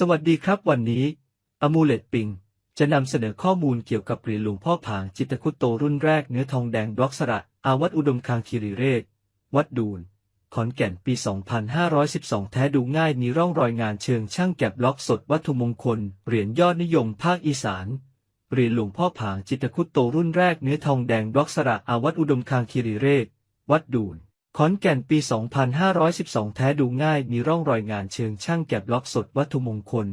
สวัสดีครับวันนี้อมูเลตปิง จะนำเสนอข้อมูลเกี่ยวกับเหรียญหลวงพ่อผางจิตรคุตโตรุ่นแรกเนื้อทองแดงบล็อกสระอาวัดอุดมคางคีรีเรศ วัดดูน ขอนแก่นปี 2512 แท้ดูง่ายมีร่องรอยงานเชิงช่างแกะบล็อกสดวัตถุมงคล เหรียญยอดนิยมภาคอีสาน เหรียญหลวงพ่อผางจิตรคุตโตรุ่นแรกเนื้อทองแดงบล็อกสระอาวัดอุดมคางคีรีเรศ วัดดูน ขอนแก่นปี 2512 แท้ดูง่ายมีร่องรอยงานเชิงช่างแกะบล็อกสดวัตถุมงคล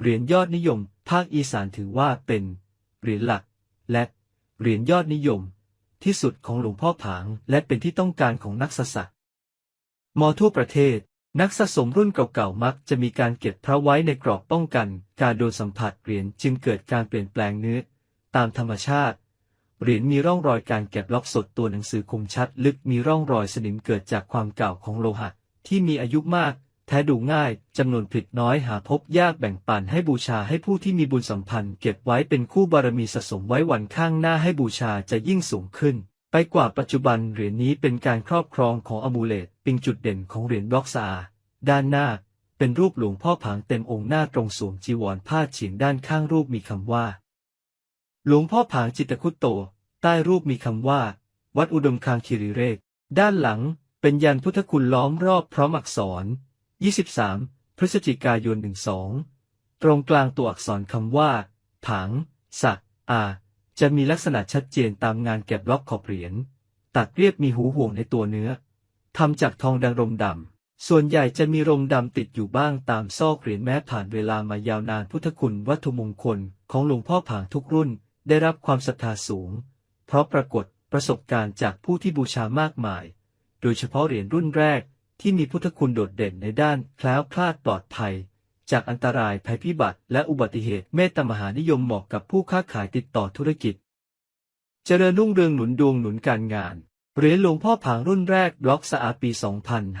เหรียญยอดนิยม ภาคอีสานถือว่าเป็นเหรียญหลัก และเหรียญยอดนิยม ที่สุดของหลวงพ่อผาง และเป็นที่ต้องการของนักสะสะมอทั่วประเทศ นักสะสมรุ่นเก่าๆมักจะมีการเก็บพระไว้ในกรอบป้องกัน การโดนสัมผัสเหรียญจึงเกิดการเปลี่ยนแปลงเนื้อตามธรรมชาติ เหรียญมีร่องรอยการแกะบล็อกสดตัวหนังสือคมชัด ลึกมีร่องรอยสนิมเกิดจากความเก่าของโลหะ ที่มีอายุมาก แท้ดูง่ายจำนวนผลิตน้อยหาพบยากแบ่งปันให้บูชาให้ผู้ที่มีบุญสัมพันธ์ เก็บไว้เป็นคู่บารมีสะสมไว้วันข้างหน้าให้บูชาจะยิ่งสูงขึ้น ไปกว่าปัจจุบันเหรียญนี้เป็นการครอบครองของอมูเลตเปิงจุดเด่นของเหรียญบล็อกซาด้านหน้า เป็นรูปหลวงพ่อผางเต็มองค์หน้าตรงสวมจีวรผ้าเฉียงด้านข้างรูปมีคำว่า หลวงพ่อผางจิตคุตโต ใต้รูปมีคำว่า วัดอุดมคางคิริเรก ด้านหลังเป็นยันพุทธคุณล้อมรอบพร้อมอักษร 23 พฤศจิกายน 12 ตรงกลางตัวอักษรคำว่า ผาง สักอา จะมีลักษณะชัดเจนตามงานแกะบล็อกขอบเหรียญ ตัดเรียบมีหูห่วงในตัวเนื้อ ทำจากทองแดงรมดำ ส่วนใหญ่จะมีรมดำติดอยู่บ้างตามซอกเหรียญแม้ผ่านเวลามายาวนานพุทธคุณวัตถุมงคลของหลวงพ่อผางทุกรุ่น ได้รับความศรัทธาสูง เพราะปรากฏประสบการณ์จากผู้ที่บูชามากมาย โดยเฉพาะเหรียญรุ่นแรกที่มีพุทธคุณโดดเด่นในด้านแคล้วคลาดปลอดภัย จากอันตรายภัยพิบัติและอุบัติเหตุเมตตามหานิยมเหมาะกับผู้ค้าขายติดต่อธุรกิจ เจริญรุ่งเรืองหนุนดวงหนุนการงานเหรียญหลวงพ่อผางรุ่นแรกบล็อกสะอาปี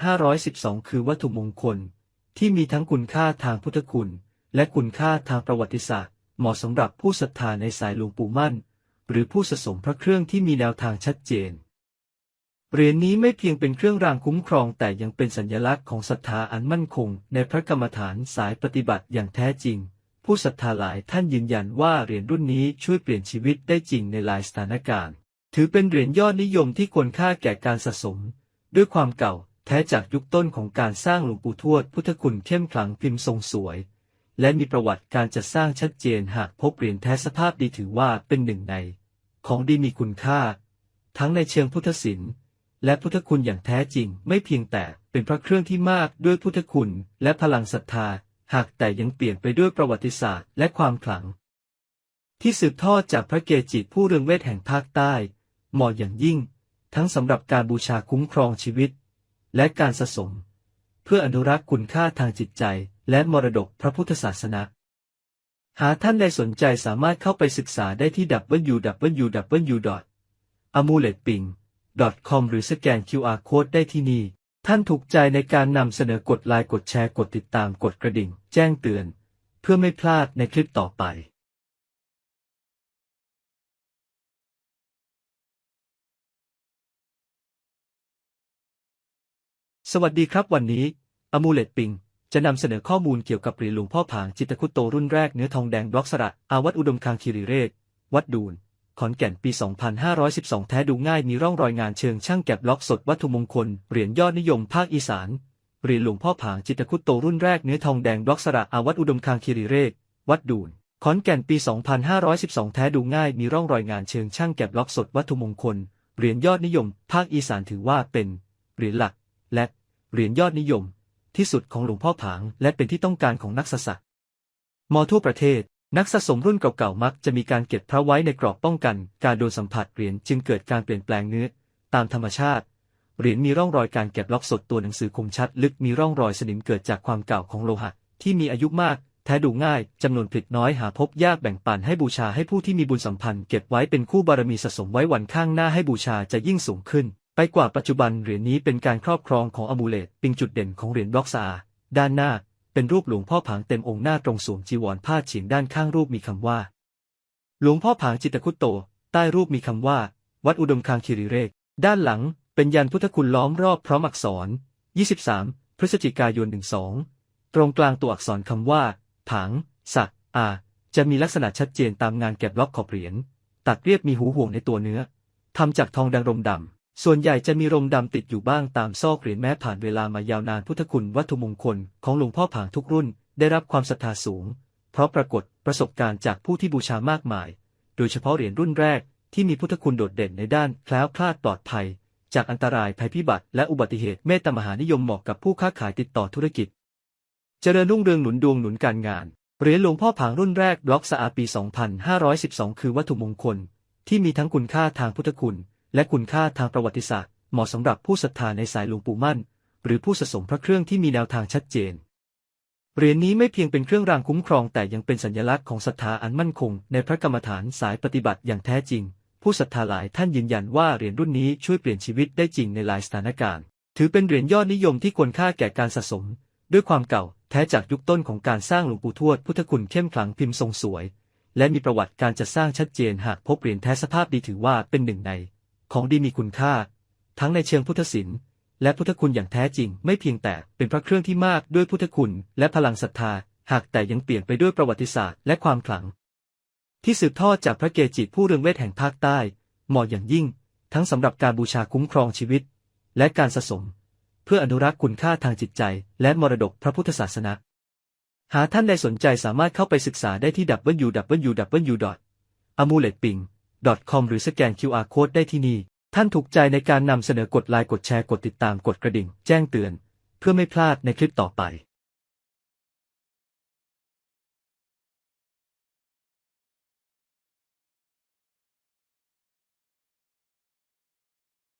2512 คือวัตถุมงคล ที่มีทั้งคุณค่าทางพุทธคุณ และคุณค่าทางประวัติศาสตร์ เหมาะสำหรับผู้ศรัทธาในสายหลวงปู่มั่น หรือผู้สะสมพระเครื่องที่มีแนวทางชัดเจน เหรียญนี้ไม่เพียงเป็นเครื่องรางคุ้มครองแต่ยังเป็นสัญลักษณ์ของศรัทธาอันมั่นคง ในพระกรรมฐานสายปฏิบัติอย่างแท้จริง ผู้ศรัทธาหลายท่านยืนยันว่าเหรียญรุ่นนี้ช่วยเปลี่ยนชีวิตได้จริงในหลายสถานการณ์ ถือเป็นเหรียญยอดนิยมที่ควรค่าแก่การสะสม ด้วยความเก่าแท้จากยุคต้นของการสร้างหลวงปู่ทวดพุทธคุณเข้มขลังพิมพ์ทรงสวย และมีประวัติการจัดสร้างชัดเจนหากพบเหรียญแท้สภาพดีถือว่าเป็นหนึ่งใน ของดีมีคุณค่า ทั้งในเชิงพุทธศิลป์ และพุทธคุณอย่างแท้จริงไม่เพียงแต่เป็นพระเครื่องที่มากด้วยพุทธคุณและพลังศรัทธา หากแต่ยังเปลี่ยนไปด้วยประวัติศาสตร์และความขลัง ที่สืบทอดจากพระเกจิผู้เรืองเวทแห่งภาคใต้เหมาะอย่างยิ่ง ทั้งสำหรับการบูชาคุ้มครองชีวิต และการสะสม เพื่ออนุรักษ์คุณค่าทางจิตใจ และมรดกพระพุทธศาสนา หากท่านใดสนใจสามารถเข้าไปศึกษาได้ที่ www.amuletping com หรือสแกน QR Code ได้ที่นี่ ท่านถูกใจในการนำเสนอกดไลค์กดแชร์กดติดตามกดกระดิ่ง แจ้งเตือน เพื่อไม่พลาดในคลิปต่อไปสวัสดีครับวันนี้ อมูเลตปิง จะนำเสนอข้อมูลเกี่ยวกับเหรียญหลวงพ่อผางจิตคุตโตรุ่นแรกเนื้อทองแดงบล็อกสระ อาวัดอุดมคางคีรีเรศ วัดดูน ขอนแก่นปี 2512 แท้ดูง่ายมีร่องรอยงานเชิงช่างแกะบล็อกสดวัตถุมงคล เหรียญยอดนิยมภาคอีสาน เหรียญหลวงพ่อผางจิตคุตโตรุ่นแรกเนื้อทองแดงบล็อกสระ อาวัดอุดมคางคีรีเรศ วัดดูน ขอนแก่นปี 2512 แท้ดูง่ายมีร่องรอยงานเชิงช่างแกะบล็อกสดวัตถุมงคล เหรียญยอดนิยม ภาคอีสานถือว่าเป็น เหรียญหลัก และ เหรียญยอดนิยม ที่สุดของหลวงพ่อผาง และเป็นที่ต้องการของนักสะสะมอทั่วประเทศ นักสะสมรุ่นเก่าๆมักจะมีการเก็บพระไว้ในกรอบป้องกัน การโดนสัมผัสเหรียญจึงเกิดการเปลี่ยนแปลงเนื้อ ตามธรรมชาติเหรียญมีร่องรอยการแกะบล็อกสดตัวหนังสือคมชัด ลึกมีร่องรอยสนิมเกิดจากความเก่าของโลหะ ที่มีอายุมาก แท้ดูง่ายจำนวนผลิตน้อยหาพบยากแบ่งปันให้บูชาให้ผู้ที่มีบุญสัมพันธ์เก็บไว้เป็นคู่บารมีสะสมไว้วันข้างหน้าให้บูชาจะยิ่งสูงขึ้น ไปกว่าปัจจุบันเหรียญนี้เป็นการครอบครองของอมูเลตปิงจุดเด่นของเหรียญบล็อกซาด้านหน้า เป็นรูปหลวงพ่อผางเต็มองค์หน้าตรงสวมจีวรผ้าเฉียงด้านข้างรูปมีคำว่า หลวงพ่อผางจิตคุตโต ใต้รูปมีคำว่า วัดอุดมคางคีรีเรก ด้านหลังเป็นยันพุทธคุณล้อมรอบพร้อมอักษร 23 พฤศจิกายน 12 ตรงกลางตัวอักษรคำว่า ผางสักอาจะมีลักษณะชัดเจนตามงานแกะบล็อกขอบเหรียญตัดเรียบมีหูห่วงในตัวเนื้อทำจากทองแดงรมดำ ส่วนใหญ่จะมีรมดำติดอยู่บ้างตามซอกเหรียญแม้ผ่านเวลามายาวนานพุทธคุณวัตถุมงคลของหลวงพ่อผางทุกรุ่นได้รับความศรัทธาสูง เพราะปรากฏประสบการณ์จากผู้ที่บูชามากมาย โดยเฉพาะเหรียญรุ่นแรกที่มีพุทธคุณโดดเด่นในด้านแคล้วคลาดปลอดภัย จากอันตรายภัยพิบัติและอุบัติเหตุเมตตามหานิยมเหมาะกับผู้ค้าขายติดต่อธุรกิจ เจริญรุ่งเรืองหนุนดวงหนุนการงานเหรียญหลวงพ่อผางรุ่นแรกบล็อกสะอาปี 2512 คือวัตถุมงคล ที่มีทั้งคุณค่าทางพุทธคุณ และคุณค่าทางประวัติศาสตร์เหมาะสำหรับผู้ศรัทธาในสายหลวงปู่มั่น หรือผู้สะสมพระเครื่องที่มีแนวทางชัดเจนเหรียญนี้ไม่เพียงเป็นเครื่องรางคุ้มครองแต่ยังเป็นสัญลักษณ์ของศรัทธาอันมั่นคง ในพระกรรมฐานสายปฏิบัติอย่างแท้จริง ผู้ศรัทธาหลายท่านยืนยันว่าเหรียญรุ่นนี้ช่วยเปลี่ยนชีวิตได้จริงในหลายสถานการณ์ ถือเป็นเหรียญยอดนิยมที่ควรค่าแก่การสะสม ด้วยความเก่าแท้จากยุคต้นของการสร้างหลวงปู่ทวดพุทธคุณเข้มขลังพิมพ์ทรงสวย และมีประวัติการจัดสร้างชัดเจนหากพบเหรียญแท้สภาพดีถือว่าเป็นหนึ่งใน ของดีมีคุณค่า ทั้งในเชิงพุทธศิลป์และพุทธคุณอย่างแท้จริง ไม่เพียงแต่เป็นพระเครื่องที่มากด้วยพุทธคุณและพลังศรัทธา หากแต่ยังเปลี่ยนไปด้วยประวัติศาสตร์และความขลัง ที่สืบทอดจากพระเกจิผู้เรืองเวทแห่งภาคใต้เหมาะอย่างยิ่ง ทั้งสำหรับการบูชาคุ้มครองชีวิต และการสะสม เพื่ออนุรักษ์คุณค่าทางจิตใจ และมรดกพระพุทธศาสนาหากท่านใดสนใจสามารถเข้าไปศึกษาได้ที่ .com หรือสแกน QR Code ได้ที่นี่ ท่านถูกใจในการนำเสนอกดไลค์กดแชร์กดติดตามกดกระดิ่ง แจ้งเตือน เพื่อไม่พลาดในคลิปต่อไป